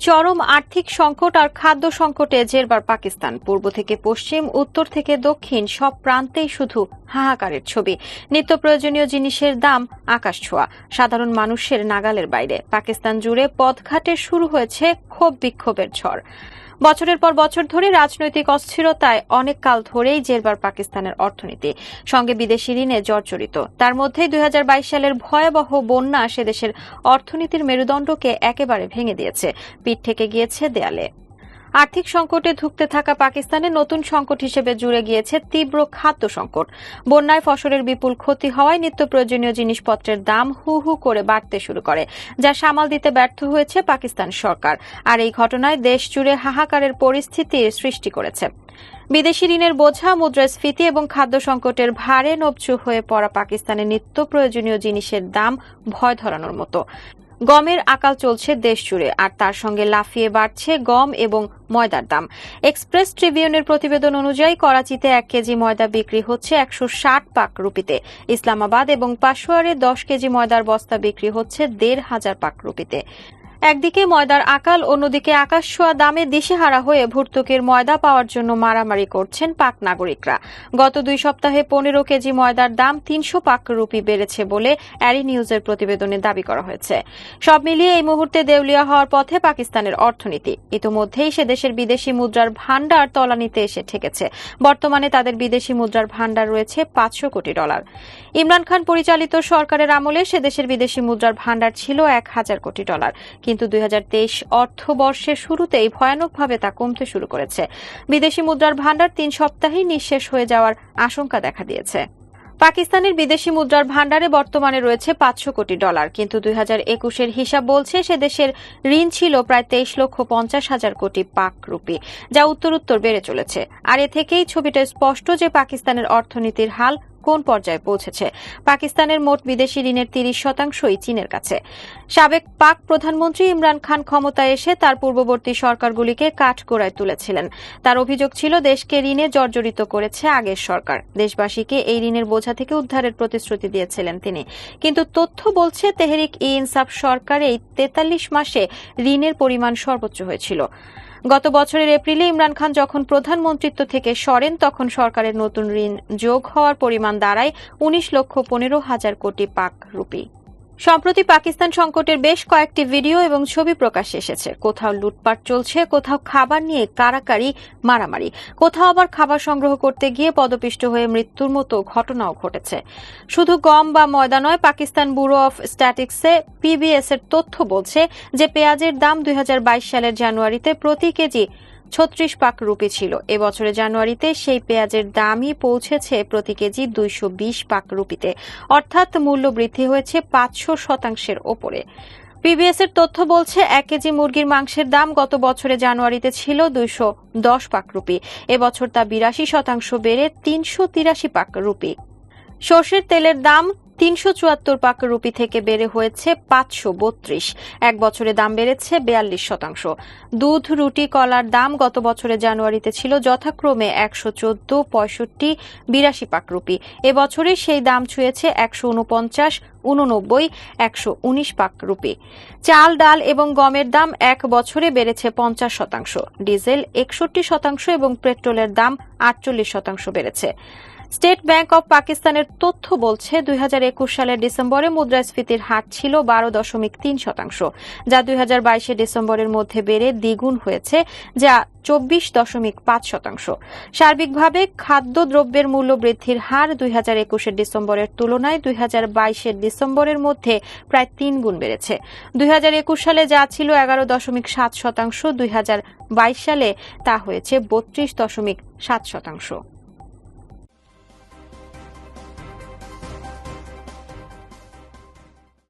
চরম আর্থিক সংকট আর খাদ্য সংকটে জেরবার পাকিস্তান। পূর্ব থেকে পশ্চিম, উত্তর থেকে দক্ষিণ, সব প্রান্তেই শুধু হাহাকারের ছবি। নিত্য প্রয়োজনীয় জিনিসের দাম আকাশ ছোঁয়া। সাধারণ মানুষের নাগালের বাইরে। পাকিস্তান জুড়ে পথঘাটে শুরু হয়েছে ক্ষোভ বিক্ষোভের ঝড়। বছরের পর বছর ধরে রাজনৈতিক অস্থিরতায় অনেক কাল ধরেই জেরবার পাকিস্তানের অর্থনীতি। সঙ্গে বিদেশি ঋণে জর্জরিত। তার মধ্যেই দুই হাজার বাইশ সালের ভয়াবহ বন্যা সে দেশের অর্থনীতির মেরুদণ্ডকে একেবারে ভেঙে দিয়েছে। পিঠ থেকে গিয়েছে দেয়ালে। আর্থিক সংকটে ধুঁকতে থাকা পাকিস্তানে নতুন সংকট হিসেবে জুড়ে গিয়েছে তীব্র খাদ্য সংকট। বন্যায় ফসলের বিপুল ক্ষতি হওয়ায় নিত্য প্রয়োজনীয় জিনিসপত্রের দাম হু হু করে বাড়তে শুরু করে, যা সামাল দিতে ব্যর্থ হয়েছে পাকিস্তান সরকার। আর এই ঘটনায় দেশ জুড়ে হাহাকারের পরিস্থিতির সৃষ্টি করেছে। বিদেশি ঋণের বোঝা, মুদ্রাস্ফীতি এবং খাদ্য সংকটের ভারে নবচু হয়ে পড়া পাকিস্তানের নিত্য প্রয়োজনীয় জিনিসের দাম ভয় ধরানোর মতো। গমের আকাল চলছে দেশ জুড়ে আর তার সঙ্গে লাফিয়ে বাড়ছে গম এবং ময়দার দাম। এক্সপ্রেস ট্রিবিউনের প্রতিবেদন অনুযায়ী করাচিতে এক কেজি ময়দা বিক্রি হচ্ছে একশো ষাট পাক রুপিতে। ইসলামাবাদ এবং পাশোয়ারে দশ কেজি ময়দার বস্তা বিক্রি হচ্ছে দেড় হাজার পাক রুপিতে। একদিকে ময়দার আকাল, অন্যদিকে আকাশ ছোঁয়া দামে দিশেহারা হয়ে ভর্তুকির ময়দা পাওয়ার জন্য মারামারি করছেন পাক নাগরিকরা। গত দুই সপ্তাহে পনেরো কেজি ময়দার দাম তিনশো পাক রুপি বেড়েছে বলে অ্যারি নিউজের প্রতিবেদনে দাবি করা হয়েছে। সব মিলিয়ে এই মুহূর্তে দেউলিয়া হওয়ার পথে পাকিস্তানের অর্থনীতি। ইতোমধ্যেই সে দেশের বিদেশি মুদ্রার ভাণ্ডার তলানিতে এসে ঠেকেছে। বর্তমানে তাদের বিদেশি মুদ্রার ভাণ্ডার রয়েছে পাঁচশো কোটি ডলার। ইমরান খান পরিচালিত সরকারের আমলে সে দেশের বিদেশি মুদ্রার ভাণ্ডার ছিল এক হাজার কোটি ডলার। কিন্তু দুই হাজার তেইশ অর্থবর্ষের শুরুতেই ভয়ানকভাবে তা কমতে শুরু করেছে। বিদেশি মুদ্রার ভাণ্ডার তিন সপ্তাহেই নিঃশেষ হয়ে যাওয়ার আশঙ্কা দেখা দিয়েছে। পাকিস্তানের বিদেশি মুদ্রার ভাণ্ডারে বর্তমানে রয়েছে পাঁচশো কোটি ডলার, কিন্তু দুই হাজার একুশের হিসাব বলছে সে দেশের ঋণ ছিল প্রায় তেইশ লক্ষ পঞ্চাশ হাজার কোটি পাক রুপি, যা উত্তরোত্তর বেড়ে চলেছে। আর এ থেকেই ছবিটা স্পষ্ট যে পাকিস্তানের অর্থনীতির হাল কোন পর্যায়ে পৌঁছেছে? পাকিস্তানের মোট বিদেশি ঋণের তিরিশ শতাংশই চীনের কাছে। সাবেক পাক প্রধানমন্ত্রী ইমরান খান ক্ষমতায় এসে তার পূর্ববর্তী সরকারগুলিকে কাঠ কাঠগোড়ায় তুলেছিলেন। তার অভিযোগ ছিল, দেশকে ঋণে জর্জরিত করেছে আগের সরকার। দেশবাসীকে এই ঋণের বোঝা থেকে উদ্ধারের প্রতিশ্রুতি দিয়েছিলেন তিনি। কিন্তু তথ্য বলছে, তেহরিক ই ইনসাফ সরকার এই তেতাল্লিশ মাসে ঋণের পরিমাণ সর্বোচ্চ হয়েছিল। গত বছরের এপ্রিলে ইমরান খান যখন প্রধানমন্ত্রিত্ব থেকে সরেন, তখন সরকারের নতুন ঋণ যোগ হওয়ার পরিমাণ দাঁড়ায় উনিশ লক্ষ পনেরো হাজার কোটি পাক রুপি। সম্প্রতি পাকিস্তান সংকটের বেশ কয়েকটি ভিডিও এবং ছবি প্রকাশ এসেছে। কোথাও লুটপাট চলছে, কোথাও খাবার নিয়ে কারাকারি, মারামারি। কোথাও আবার খাবার সংগ্রহ করতে গিয়ে পদপিষ্ট হয়ে মৃত্যুর মতো ঘটনাও ঘটেছে। শুধু গম বা ময়দা নয়, পাকিস্তান ব্যুরো অফ স্ট্যাটিক্সে পিবিএস এর তথ্য বলছে যে পেঁয়াজের দাম দুই হাজার বাইশ সালের জানুয়ারিতে প্রতি কেজি ছত্রিশ পাক রুপি ছিল। এবছরে জানুয়ারিতে সেই পেঁয়াজের দামই পৌঁছেছে প্রতি কেজি দুইশো বিশ পাক রুপিতে। অর্থাৎ মূল্য বৃদ্ধি হয়েছে পাঁচশো শতাংশের ওপরে। পিবিএস এর তথ্য বলছে, এক কেজি মুরগির মাংসের দাম গত বছরে জানুয়ারিতে ছিল দুইশো দশ পাক রুপি। এবছর তা বিরাশি শতাংশ বেড়ে তিনশো তিরাশি পাক রুপি। সর্ষের তেলের দাম তিনশো চুয়াত্তর পাক রুপি থেকে বেড়ে হয়েছে পাঁচশো বত্রিশ। এক বছরে দাম বেড়েছে বেয়াল্লিশ শতাংশ। দুধ, রুটি, কলার দাম গত বছরে জানুয়ারিতে ছিল যথাক্রমে একশো চোদ্দ পঁয়ষট্টি বিরাশি পাক রুপি এবছরে সেই দাম ছুঁয়েছে একশো উনপঞ্চাশ, উননব্বই, একশো উনিশ পাক রুপি চাল, ডাল এবং গমের দাম এক বছরে বেড়েছে পঞ্চাশ শতাংশ। ডিজেল একষট্টি শতাংশ এবং পেট্রোলের দাম আটচল্লিশ শতাংশ বেড়েছে। স্টেট ব্যাংক অব পাকিস্তানের তথ্য বলছে, দুই হাজার একুশ সালের ডিসেম্বরে মুদ্রাস্ফীতির হার ছিল বারো দশমিক তিন শতাংশ, যা দুই হাজার ডিসেম্বরের মধ্যে বেড়ে দ্বিগুণ হয়েছে, যা চব্বিশ দশমিক পাঁচ শতাংশ। সার্বিকভাবে খাদ্যদ্রব্যের মূল্য বৃদ্ধির হার দুই হাজার একুশের ডিসেম্বরের তুলনায় দুই হাজার বাইশের ডিসেম্বরের মধ্যে প্রায় তিন গুণ বেড়েছে। দুই হাজার একুশ সালে যা ছিল এগারো দশমিক সাত শতাংশ, দুই হাজার বাইশ সালে তা হয়েছে বত্রিশ দশমিক সাত শতাংশ।